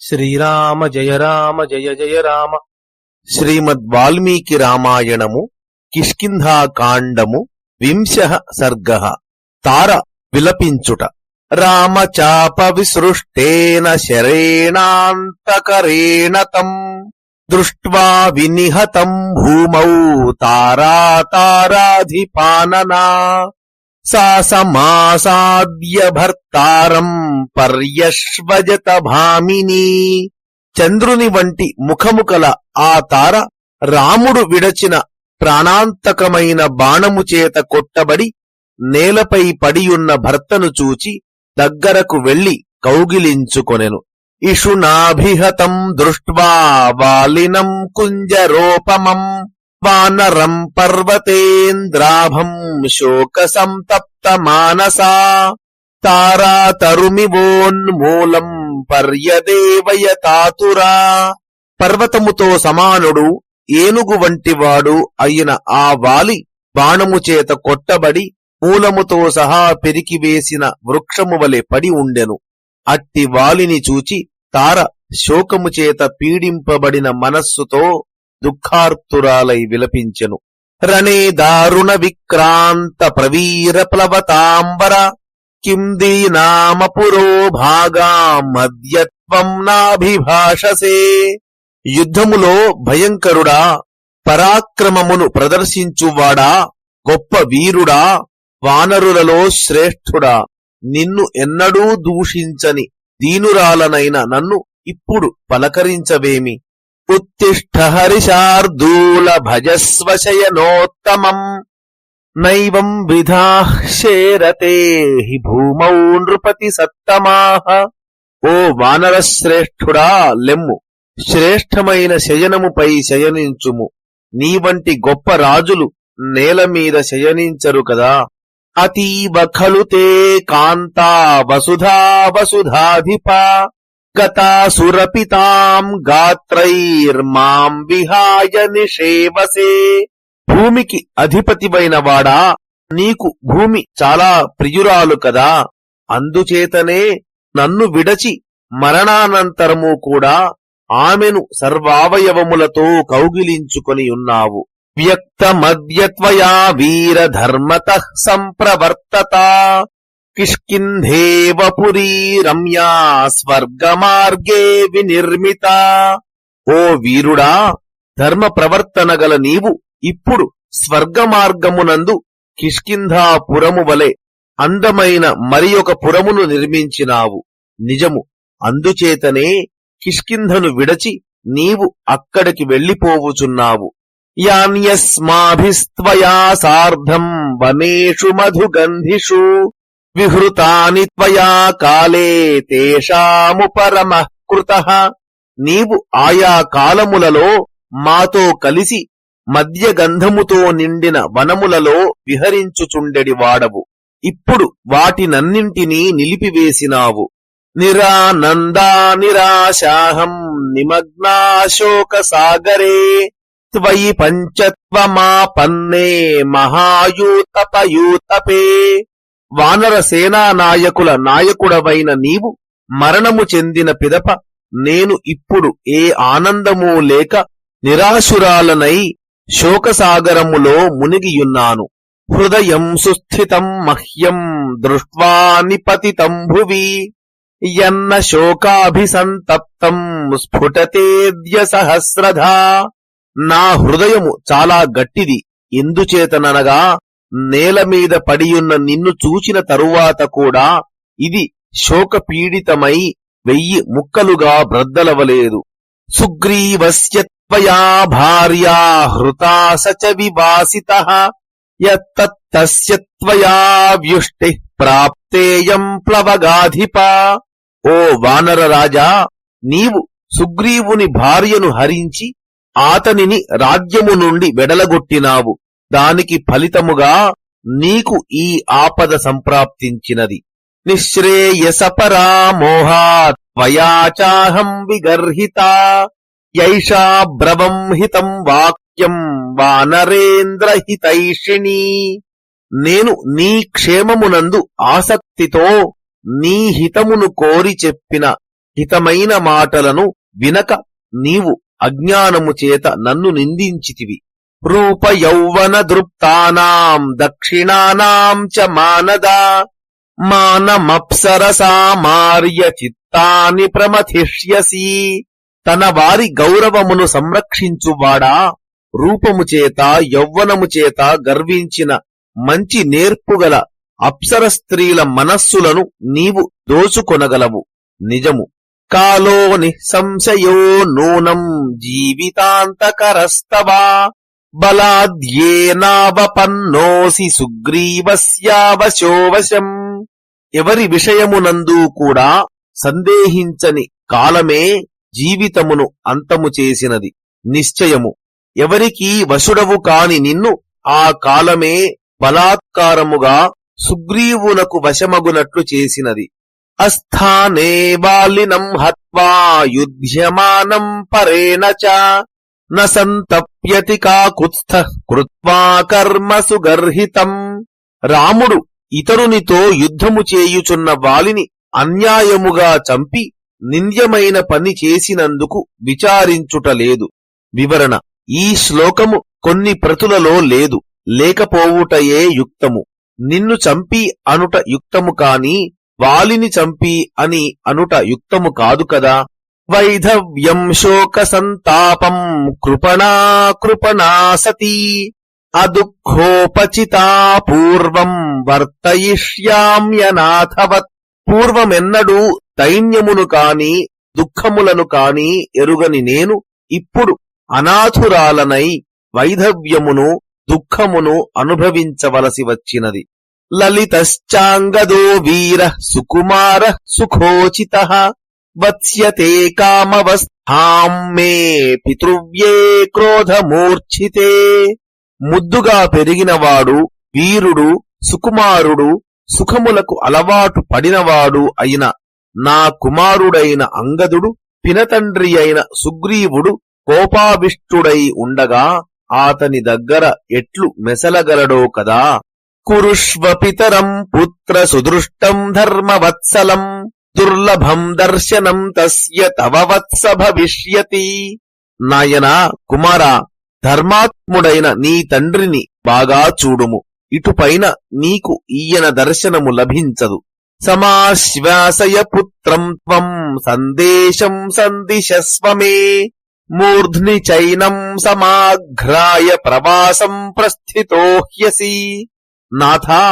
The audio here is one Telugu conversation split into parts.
శ్రీరామ జయ రామ జయ జయ రామ. శ్రీమద్ వాల్మీకి రామాయణము కిష్కింధాకాండము వింశ సర్గ. తార విలపించుట. రామచాప విసృష్టేన శరేణాంతకరేణ తం. దృష్ట్వా వినిహతం భూమౌ తారా తారాధిపాననా సాసమాసాద్యభర్తారం సమాసాద్య భర్తారం పర్యశ్వజత భామిని చంద్రుని వంటి ముఖము కల ఆ తార రాముడు విడచిన ప్రాణాంతకమైన బాణము చేత కొట్టబడి నేలపై పడియున్న భర్తను చూచి దగ్గరకు వెళ్ళి కౌగిలించుకొనెను. ఇషునాభిహతం దృష్ట్వా వాలినం కుంజరోపమం వానరం పర్వతేంద్రాభం శోక సంతప్త మానసా తారాతరుమివోన్మూలం పర్యదేవయతాతురా పర్వతముతో సమానుడు ఏనుగు వంటివాడు అయిన ఆ వాలి బాణముచేత కొట్టబడి మూలముతో సహా పెరికివేసిన వృక్షము వలె పడి ఉండెను. అట్టి వాలిని చూచి తార శోకము చేత పీడింపబడిన మనస్సుతో దుఃఖార్తురాలై విలపించెను. రణే దారుణ విక్రాంత ప్రవీర ప్లవతాంబర కిం దీనామ పురో మద్యత్వం నాభిభాషసే. యుద్ధములో భయంకరుడా పరాక్రమమును ప్రదర్శించువాడా గొప్ప వీరుడా వానరులలో శ్రేష్ఠుడా నిన్ను ఎన్నడూ దూషించని దీనురాలనైన నన్ను ఇప్పుడు పలకరించవేమి? ఉత్తిష్ట హరిశార్దూల భజస్వ శయనోత్తమం నైవం విధాః శేరతే హి భూమౌ నృపతి సత్తమాహ ఓ వానరశ్రేష్ఠుడా లెమ్ము. శ్రేష్టమైన శయనముపై శయనించుము. నీ వంటి గొప్ప రాజులు నేల మీద శయనించరు కదా. అతీవ ఖలు తే కాంతా వసుధా వసుధాధిపా గతాసురపితాం గాత్రైర్మాం విహాయ నిషేవసే భూమికి అధిపతివైన వాడా నీకు భూమి చాలా ప్రియురాలు కదా? అందుచేతనే నన్ను విడచి మరణానంతరము కూడా ఆమెను సర్వావయవములతో కౌగిలించుకొని ఉన్నావు. వ్యక్తమద్యత్వయా వీరధర్మత సంప్రవర్తత. కిష్కింధేవపురీ రమ్యా స్వర్గమార్గే వినిర్మిత. ఓ వీరుడా ధర్మ ప్రవర్తన గల నీవు ఇప్పుడు స్వర్గమార్గమునందు కిష్కింధాపురము వలె అందమైన మరి ఒక పురమును నిర్మించినావు. నిజము అందుచేతనే కిష్కింధను విడచి నీవు అక్కడికి వెళ్ళిపోవుచున్నావు యాన్యస్మాభిస్త్వయా సార్ధం వనేషు మధుగంధిషు. విహృతాని త్వయా కాలే తేషాముపరమ కృత. నీవు ఆయా కాలములలో మాతో కలిసి మద్యగంధముతో నిండిన వనములలో విహరించుచుండెడి వాడవు. ఇప్పుడు వాటినన్నింటినీ నిలిపివేసినావు. నిరానందా నిరాశాహం నిమగ్నాశోక సాగరే త్వయి పంచత్వమాపన్నే మహాయూతపయూతపే. వానర సేనా నాయకుల నాయకుడవైన నీవు మరణము చెందిన పిదప నేను ఇప్పుడు ఏ ఆనందమూ లేక నిరాశురాలనై శోకసాగరములో మునిగియున్నాను. హృదయం సుస్థితం మహ్యం దృష్ట్వా నిపతితం భువి యన్న శోకాభిసంతప్తం స్ఫుటతేద్య సహస్రధా నా హృదయము చాలా గట్టిది ఎందుచేతననగా నేల మీద పడియున్న నిన్ను చూచిన తరువాత కూడా ఇది శోకపీడితమై వెయ్యి ముక్కలుగా బ్రద్దలవలేదు. సుగ్రీవస్యత్వయా భార్యా హృతాసచ వివాసిత యత్తస్య వ్యుష్టి ప్రాప్తేయం ప్లవగాధిప. ఓ వానర రాజా నీవు సుగ్రీవుని భార్యను హరించి ఆతనిని రాజ్యము నుండి వెడలగొట్టినావు. దానికి ఫలితముగా నీకు ఈ ఆపద సంప్రాప్తించినది. నిశ్రేయసపరా త్వయాచాహం విగర్హిత యైషా బ్రవం హితం వాక్యం వానరేంద్రహితైషిణీ. నేను నీ క్షేమమునందు ఆసక్తితో నీ హితమును కోరి చెప్పిన హితమైన మాటలను వినక నీవు అజ్ఞానము చేత నన్ను నిందించితివి. రూప యౌవన దృప్తానాం దక్షిణానాం చ మానదా మానమప్సరసామార్య చిత్తాని ప్రమథిష్యసి. తన వారి గౌరవమును సంరక్షించువాడా? రూపము చేత యౌవనము చేత గర్వించిన మంచి నేర్పుగల అప్సర స్త్రీల మనస్సులను నీవు దోచుకొనగలవు. నిజము. కాలో నిస్సంశయో నూనం జీవితాంతకరస్తవా. బలాద్యేనావపన్నోసి సుగ్రీవస్యావశోవశం. ఎవరి విషయమునందు కూడా సందేహించని కాలమే జీవితమును అంతము చేసినది. నిశ్చయము. ఎవరికి వశుడవు కాని నిన్ను ఆ కాలమే బలాత్కారముగా సుగ్రీవునకు వశమగునట్లు చేసినది. అస్థానే బాలినం హత్వా యుధ్యమానం పరేణ చ. న సంతప్యతి కాకుత్స్థ కృత్వా కర్మసు సుగర్హితం. రాముడు ఇతరునితో యుద్ధము చేయుచున్న వాలిని అన్యాయముగా చంపి నింద్యమైన పని చేసినందుకు విచారించుటలేదు. వివరణ ఈ శ్లోకము కొన్ని ప్రతులలో లేదు లేకపోవుటయే యుక్తము. నిన్ను చంపి అనుట యుక్తము కాని వాలిని చంపి అని అనుట యుక్తము కాదు కదా? వైధవ్యం శోక సంతాపం కృపణా కృపణా సతీ అదుఃఖోపచితా పూర్వం వర్తయిష్యామ్యనాథవత్ పూర్వమెన్నడూ దైన్యమును కాని దుఃఖములను కాని ఎరుగని నేను ఇప్పుడు అనాథురాలనై వైధవ్యమును దుఃఖమును అనుభవించవలసి వచ్చినది. లలితశ్చాంగదో వీర సుకుమార సుఖోచిత. వత్స్యతే కామవస్థాం మే పితృవ్యే క్రోధమూర్ఛితే ముద్దుగా పెరిగినవాడు వీరుడు సుకుమారుడు సుఖములకు అలవాటు పడినవాడు అయిన నా కుమారుడైన అంగదుడు పినతండ్రి అయిన సుగ్రీవుడు కోపాభిష్టుడై ఉండగా ఆతని దగ్గర ఎట్లు మెసలగలడో కదా? కురుష్వ పితరం పుత్ర సుదృష్టం ధర్మవత్సలం. దుర్లభం దర్శనం తస్య తవ వత్స భవిష్యతి. నాయనా కుమారా ధర్మాత్ముడైన నీ తండ్రిని బాగా చూడుము. ఇటుపైన నీకు ఈయన దర్శనము లభించదు. సమాశ్వాసయ పుత్రం త్వం సందేశం సందిశస్వమే. మూర్ధ్ని చైనం సమాఘ్రాయ ప్రవాసం ప్రస్థితో హ్యసి నాథా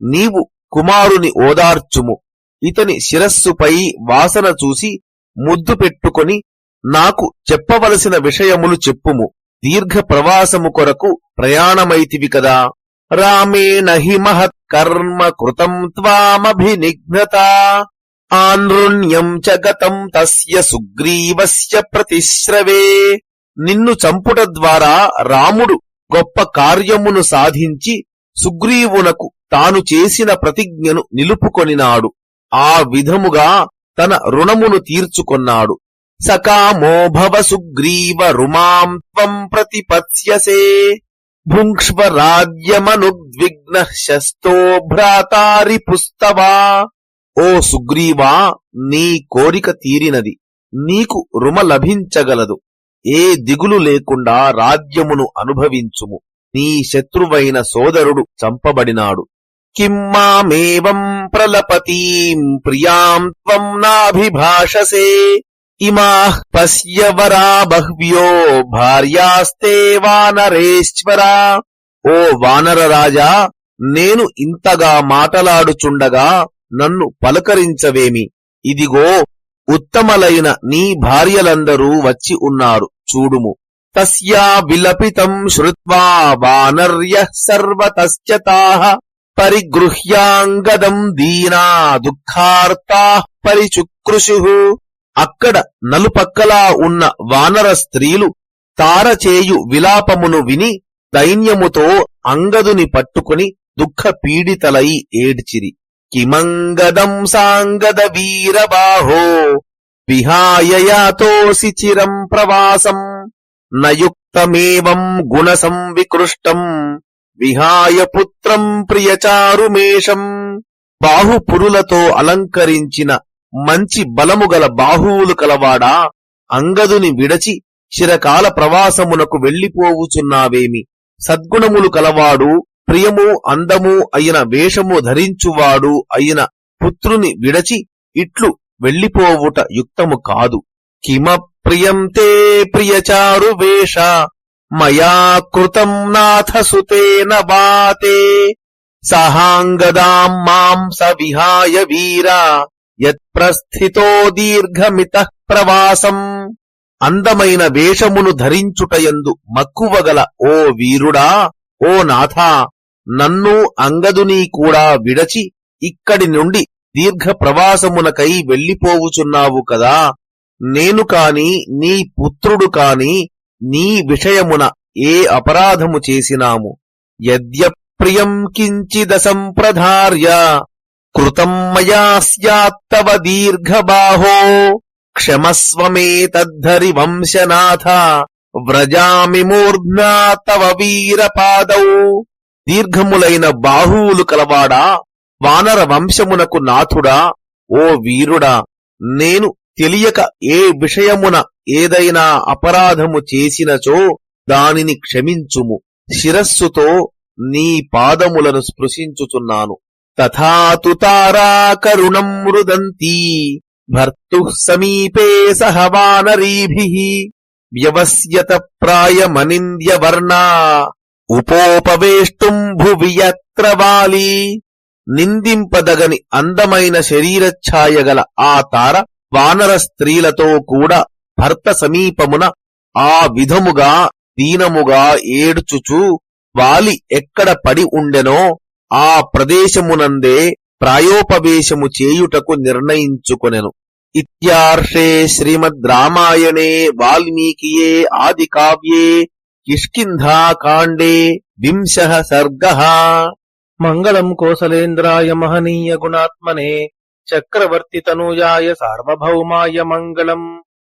నీవు కుమారుని ఓదార్చుము. ఇతని శిరస్సుపై వాసన చూసి ముద్దు పెట్టుకొని నాకు చెప్పవలసిన విషయములు చెప్పుము. దీర్ఘ ప్రవాసము కొరకు ప్రయాణమైతివి కదా. రామేణ హి మహత్కర్మ కృతం త్వామభినిఘ్నత ఆనృణ్యం చ గతం తస్య సుగ్రీవస్య ప్రతిశ్రవే. నిన్ను చంపుట ద్వారా రాముడు గొప్ప కార్యమును సాధించి సుగ్రీవునకు తాను చేసిన ప్రతిజ్ఞను నిలుపుకొనినాడు. ఆ విధముగా తన రుణమును తీర్చుకొన్నాడు. సకామో భవ సుగ్రీవ రుమాం త్వం ప్రతిపత్స్యసే. భుంక్ష్వ రాజ్యమనుద్విగ్న శస్తో భ్రాతారి పుస్తవా. ఓ సుగ్రీవా నీ కోరిక తీరినది. నీకు రుమ లభించగలదు. ఏ దిగులు లేకుండా రాజ్యమును అనుభవించుము. నీ శత్రువైన సోదరుడు చంపబడినాడు. కిమ్మామేవం ప్రలపతీం ప్రియాం త్వం నాభిభాషసే ఇమా పశ్యవరా బహ్వ్యో భార్యాస్తే వానరేశ్వరా ఓ వానర రాజా నేను ఇంతగా మాటలాడుచుండగా నన్ను పలకరించవేమి ఇదిగో ఉత్తమలైన నీ భార్యలందరూ వచ్చి ఉన్నారు చూడుము తస్యా విలపితం శ్రుత్వా వానర్య సర్వతశ్చ పరిగృహ్యాంగదం దీనా దుఃఖార్తా పరిచుక్రుషు అక్కడ నలుపక్కలా ఉన్న వానర స్త్రీలు తారచేయు విలాపమును విని దైన్యముతో అంగదుని పట్టుకుని దుఃఖ పీడితలై ఏడ్చిరి. కిమంగదం సాంగద వీరబాహో విహాయయాతోసి చిరం ప్రవాసం నయుక్తమేవం గుణ సంవికృష్టం విహాయ పుత్రం ప్రియచారుమేషం. బాహుపురులతో అలంకరించిన మంచి బలము గల బాహువులు కలవాడా? అంగదుని విడచి చిరకాల ప్రవాసమునకు వెళ్ళిపోవుచున్నావేమి సద్గుణములు కలవాడు ప్రియము అందము అయిన వేషము ధరించువాడు అయిన పుత్రుని విడచి ఇట్లు వెళ్ళిపోవుట యుక్తము కాదు. కిమ ప్రియం తే ప్రియచారు వేష మయా కృతం నాథ సుతేన బాతే సహాంగదాం మాం సవిహాయ విహాయ వీరా యత్ప్రస్థితో దీర్ఘమిత ప్రవాసం. అందమైన వేషమును ధరించుటయందు మక్కువగల ఓ వీరుడా ఓ నాథా నన్ను అంగదుని కూడా విడచి ఇక్కడి నుండి దీర్ఘ ప్రవాసమునకై వెళ్ళిపోవుచున్నావు కదా. నేను కాని నీ పుత్రుడు కాని నీ విషయమున ఏ అపరాధము చేసినాము? యద్యప్రియం కించిదసంప్రధార్య కృతం మయా స్యాత్తవ దీర్ఘబాహో క్షమస్వమే తద్ధరి వంశనాథ వ్రజామి మూర్ధ్నా తవ వీరపాదౌ. దీర్ఘములైన బాహువులు కలవాడా? వానర వంశమునకు నాథుడా? ఓ వీరుడా నేను తెలియక ఏ విషయమున ఏదైనా అపరాధము చేసినచో దానిని క్షమించుము. శిరస్సుతో నీ పాదములను స్పృశించుచున్నాను. తథాతు తారా కరుణం మృదంతీ. భర్తు సమీపే సహవానరీభి వ్యవస్యత ప్రాయమనింద్యవర్ణా. ఉపోపవేష్టుం భువి యత్ర వాలి నిందింపదగని అందమైన శరీరఛాయగల ఆ తార వానర స్త్రీలతో కూడా భర్త సమీపమున ఆ విధముగా దీనముగా ఏడ్చుచూ వాలి ఎక్కడ పడి ఉండెనో ఆ ప్రదేశమునందే ప్రాయోపవేశము చేయుటకు నిర్ణయించుకొనెను. ఇత్యార్షే శ్రీమద్ రామాయణే వాల్మీకియే ఆది కావ్యే కిష్కింధాకాండే వింశః సర్గ. మంగళం కోసలేంద్రాయ మహనీయ గుణాత్మనే చక్రవర్తి తనూజాయ సార్వభౌమాయ మంగళం.